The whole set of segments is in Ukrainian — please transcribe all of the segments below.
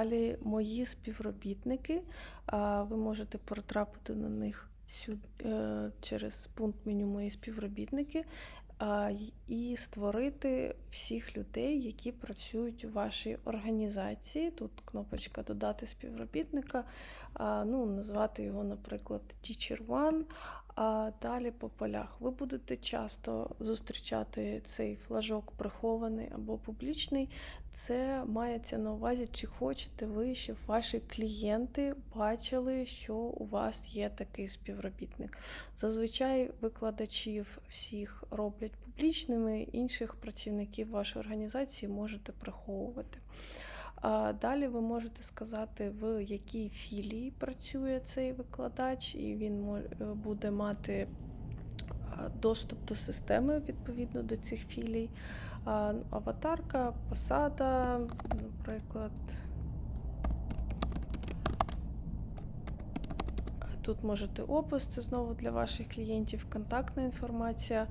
Далі мої співробітники, ви можете потрапити на них через пункт меню Мої співробітники і створити всіх людей, які працюють у вашій організації. Тут кнопочка Додати співробітника, ну, назвати його, наприклад, Teacher One. А далі по полях. Ви будете часто зустрічати цей флажок прихований або публічний. Це мається на увазі, чи хочете ви, щоб ваші клієнти бачили, що у вас є такий співробітник. Зазвичай викладачів всіх роблять публічними, інших працівників вашої організації можете приховувати. Далі ви можете сказати, в якій філії працює цей викладач, і він буде мати доступ до системи відповідно до цих філій. Ну, Аватарка, посада, наприклад. Тут можете опис, це знову для ваших клієнтів, контактна інформація.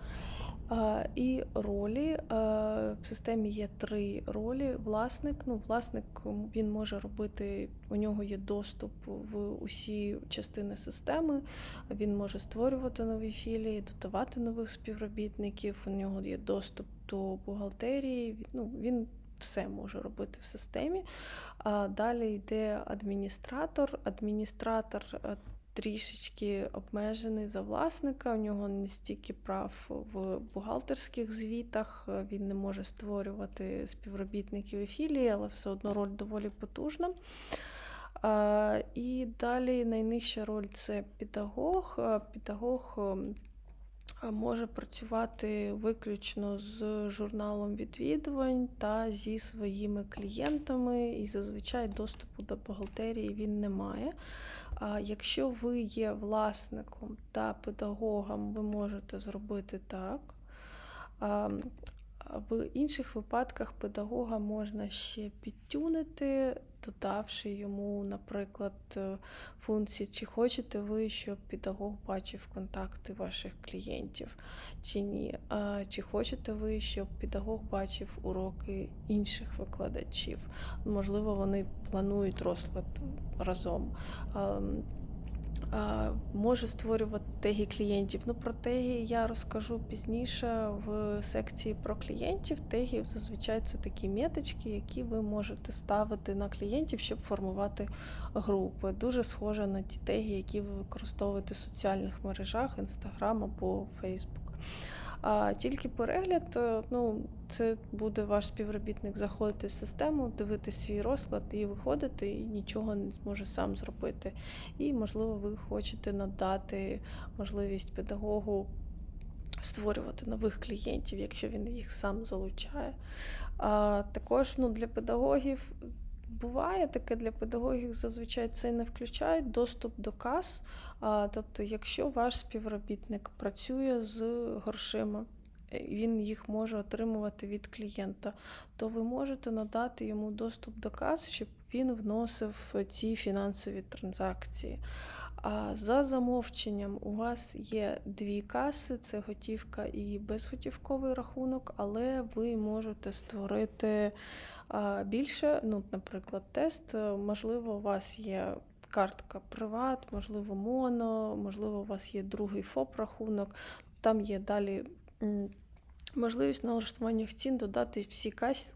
І ролі. В системі є три ролі. Власник. Ну, власник він може робити, у нього є доступ в усі частини системи. Він може створювати нові філії, додавати нових співробітників. У нього є доступ до бухгалтерії. Ну, він все може робити в системі. А далі йде адміністратор. Адміністратор е, трішечки обмежений за власника. У нього не стільки прав в бухгалтерських звітах. е, Він не може створювати співробітників і філії, але все одно роль доволі потужна. І далі найнижча роль це педагог. А Педагог може працювати виключно з журналом відвідувань та зі своїми клієнтами, і зазвичай доступу до бухгалтерії він не має. А якщо ви є власником та педагогом, ви можете зробити так. В інших випадках педагога можна ще підтюнити, додавши йому, наприклад, е, функції, чи хочете ви, щоб педагог бачив контакти ваших клієнтів, чи ні. Чи хочете ви, щоб педагог бачив уроки інших викладачів. Можливо, вони планують розклад разом. Може створювати теги клієнтів. Ну, про теги я розкажу пізніше в секції про клієнтів. Теги зазвичай це такі меточки, які ви можете ставити на клієнтів, щоб формувати групи. Дуже схоже на ті теги, які ви використовуєте в соціальних мережах, Instagram або Facebook. А тільки перегляд, е, ну, це буде ваш співробітник заходити в систему, дивитися свій розклад і виходити, і нічого не зможе сам зробити. І, можливо, ви хочете надати можливість педагогу створювати нових клієнтів, якщо він їх сам залучає. А також ну, для педагогів буває таке для педагогів зазвичай це не включають доступ до кас. Тобто, якщо ваш співробітник працює з грошима, е, він їх може отримувати від клієнта, то ви можете надати йому доступ до кас, щоб він вносив ці фінансові транзакції. А за замовченням у вас є дві каси: це готівка і безготівковий рахунок, але ви можете створити більше. Ну, наприклад, тест. Можливо, у вас є картка Приват, можливо, Моно, можливо, у вас є другий ФОП-рахунок. Там є далі. Можливість налаштування цін додати всі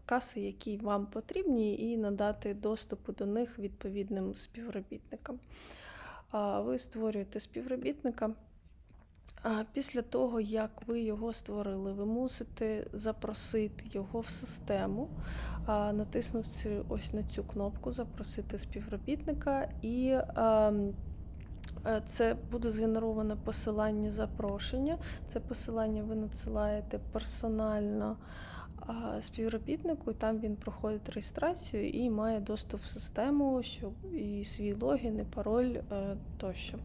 каси, які вам потрібні, і надати доступу до них відповідним співробітникам. Ви створюєте співробітника. Після того, як ви його створили, ви мусите запросити його в систему, натиснувши ось на цю кнопку Запросити співробітника, і це буде згенероване посилання запрошення. Це посилання ви надсилаєте персонально співробітнику, там він проходить реєстрацію і має доступ в систему, щоб і свій логін, і пароль е, тощо.